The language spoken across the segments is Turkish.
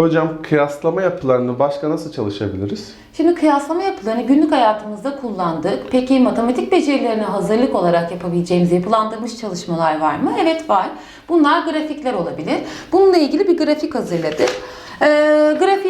Hocam kıyaslama yapılarını başka nasıl çalışabiliriz? Şimdi kıyaslama yapılarını günlük hayatımızda kullandık. Peki matematik becerilerine hazırlık olarak yapabileceğimiz yapılandırmış çalışmalar var mı? Evet var. Bunlar grafikler olabilir. Bununla ilgili bir grafik hazırladık. Ee,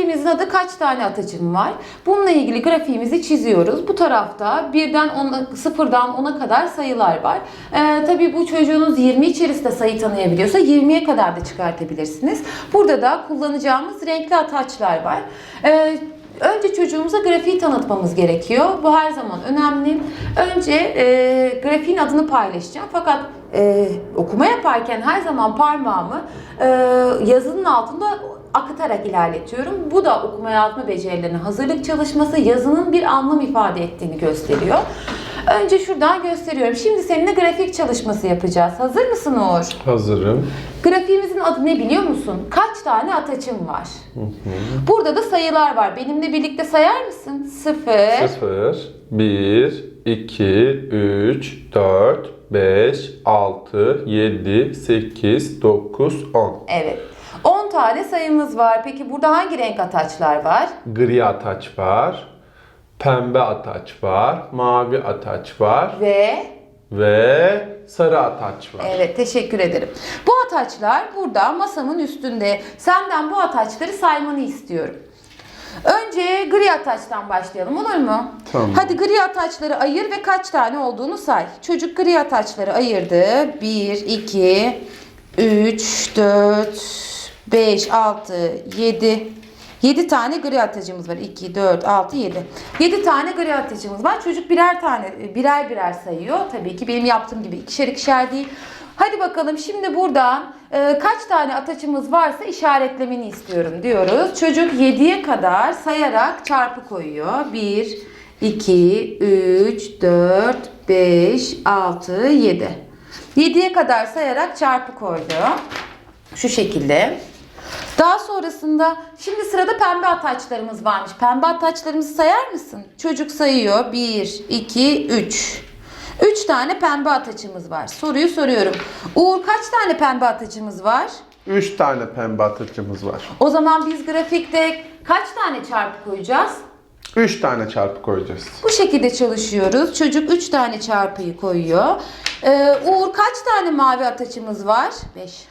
grafiğimizin adı kaç tane atacım var? Bununla ilgili grafiğimizi çiziyoruz. Bu tarafta birden ona, sıfırdan 10'a kadar sayılar var. Ee, tabii bu çocuğunuz 20 içerisinde sayı tanıyabiliyorsa 20'ye kadar da çıkartabilirsiniz. Burada da kullanacağımız renkli ataçlar var. Ee, Önce çocuğumuza grafiği tanıtmamız gerekiyor. Bu her zaman önemli. Önce e, grafiğin adını paylaşacağım. Fakat e, okuma yaparken her zaman parmağımı e, yazının altında akıtarak ilerletiyorum. Bu da okuma yazma becerilerine hazırlık çalışması yazının bir anlam ifade ettiğini gösteriyor. Önce şuradan gösteriyorum. Şimdi seninle grafik çalışması yapacağız. Hazır mısın Uğur? Hazırım. Grafiğimizin adı ne biliyor musun? Kaç tane ataçım var? Burada da sayılar var. Benimle birlikte sayar mısın? 0, 0, 1, 2, 3, 4, 5, 6, 7, 8, 9, 10. Evet. 10 tane sayımız var. Peki burada hangi renk ataçlar var? Gri ataç var. Pembe ataç var. Mavi ataç var. Ve Ve sarı ataç var. evet teşekkür ederim. Bu ataçlar burada masamın üstünde. Senden bu ataçları saymanı istiyorum. Önce gri ataçtan başlayalım olur mu? Tamam. Hadi gri ataçları ayır ve kaç tane olduğunu say. Çocuk gri ataçları ayırdı. 1, 2, 3, 4, 5, 6, 7. 7 tane gri atacımız var. 2, 4, 6, 7. 7 tane gri atacımız var. Çocuk birer tane, birer birer sayıyor. Tabii ki benim yaptığım gibi ikişer ikişer değil. Hadi bakalım şimdi buradan e, kaç tane ataçımız varsa işaretlemeni istiyorum diyoruz. Çocuk 7'ye kadar sayarak çarpı koyuyor. 1, 2, 3, 4, 5, 6, 7. 7'ye kadar sayarak çarpı koydu. Şu şekilde. Daha sonrasında şimdi sırada pembe ataçlarımız varmış. Pembe ataçlarımızı sayar mısın? Çocuk sayıyor. 1, 2, 3. 3 tane pembe ataçımız var. Soruyu soruyorum. Uğur kaç tane pembe ataçımız var? 3 tane pembe ataçımız var. O zaman biz grafikte kaç tane çarpı koyacağız? 3 tane çarpı koyacağız. Bu şekilde çalışıyoruz. Çocuk 3 tane çarpıyı koyuyor. Ee, Uğur kaç tane mavi ataçımız var? 5.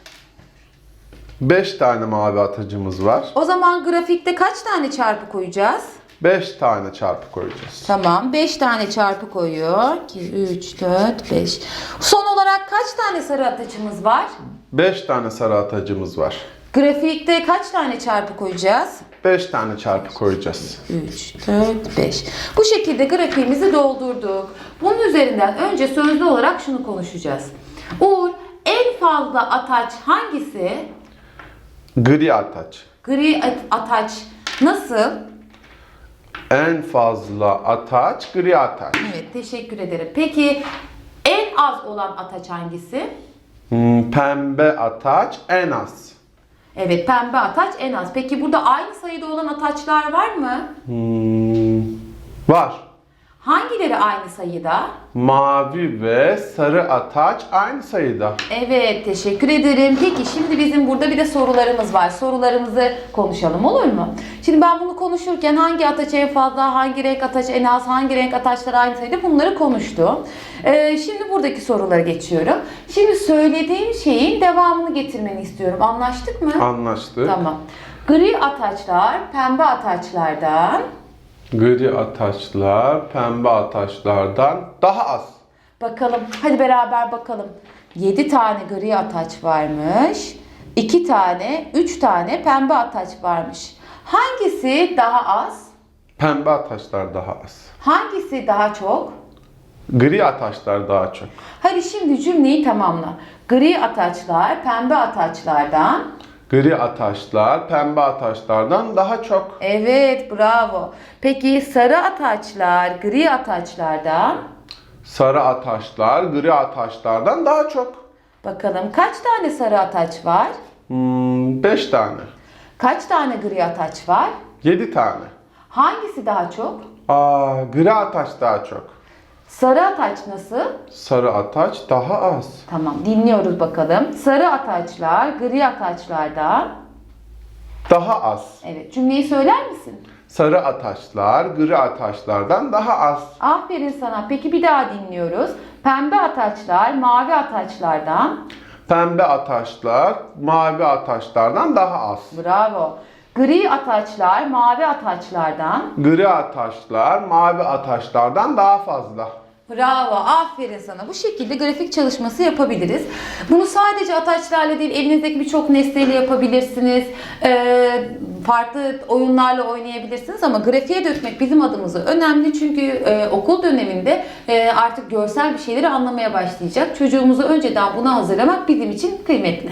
5 tane mavi atacımız var. O zaman grafikte kaç tane çarpı koyacağız? 5 tane çarpı koyacağız. Tamam. 5 tane çarpı koyuyor. 2, 3, 4, 5. Son olarak kaç tane sarı ataçımız var? 5 tane sarı atacımız var. Grafikte kaç tane çarpı koyacağız? 5 tane çarpı koyacağız. 3, 4, 5. Bu şekilde grafiğimizi doldurduk. Bunun üzerinden önce sözlü olarak şunu konuşacağız. Uğur, en fazla ataç hangisi? Gri ataç. Gri at- ataç nasıl? En fazla ataç gri ataç. Evet, teşekkür ederim. Peki en az olan ataç hangisi? Hmm, pembe ataç en az. Evet, pembe ataç en az. Peki burada aynı sayıda olan ataçlar var mı? Hmm, var. Hangileri aynı sayıda? Mavi ve sarı ataç aynı sayıda. Evet, teşekkür ederim. Peki şimdi bizim burada bir de sorularımız var. Sorularımızı konuşalım olur mu? Şimdi ben bunu konuşurken hangi ataç en fazla, hangi renk ataç en az, hangi renk ataçlar aynı sayıda bunları konuştum. Ee, şimdi buradaki sorulara geçiyorum. Şimdi söylediğim şeyin devamını getirmeni istiyorum. Anlaştık mı? Anlaştık. Tamam. Gri ataçlar pembe ataçlardan Gri ataçlar pembe ataçlardan daha az. Bakalım. Hadi beraber bakalım. 7 tane gri ataç varmış. 2 tane, 3 tane pembe ataç varmış. Hangisi daha az? Pembe ataçlar daha az. Hangisi daha çok? Gri ataçlar daha çok. Hadi şimdi cümleyi tamamla. Gri ataçlar pembe ataçlardan. Gri ataçlar pembe ataçlardan daha çok. Evet, bravo. Peki sarı ataçlar gri ataçlardan. Sarı ataçlar gri ataçlardan daha çok. Bakalım kaç tane sarı ataç var? 5 Hmm, tane. Kaç tane gri ataç var? 7 tane. Hangisi daha çok? Aa, gri ataç daha çok. Sarı ataç nasıl? Sarı ataç daha az. Tamam dinliyoruz bakalım. Sarı ataçlar gri ataçlardan. Daha az. Evet. Cümleyi söyler misin? Sarı ataçlar gri ataçlardan daha az. Aferin sana. Peki bir daha dinliyoruz. Pembe ataçlar mavi ataçlardan. Pembe ataçlar mavi ataçlardan daha az. Bravo. Gri ataçlar mavi ataçlardan. Gri ataçlar mavi ataçlardan daha fazla. Bravo, aferin sana. Bu şekilde grafik çalışması yapabiliriz. Bunu sadece ataçlarla değil, elinizdeki birçok nesneyle yapabilirsiniz. Ee, farklı oyunlarla oynayabilirsiniz ama grafiğe dökmek bizim adımıza önemli çünkü e, okul döneminde e, artık görsel bir şeyleri anlamaya başlayacak. Çocuğumuzu önceden buna hazırlamak bizim için kıymetli.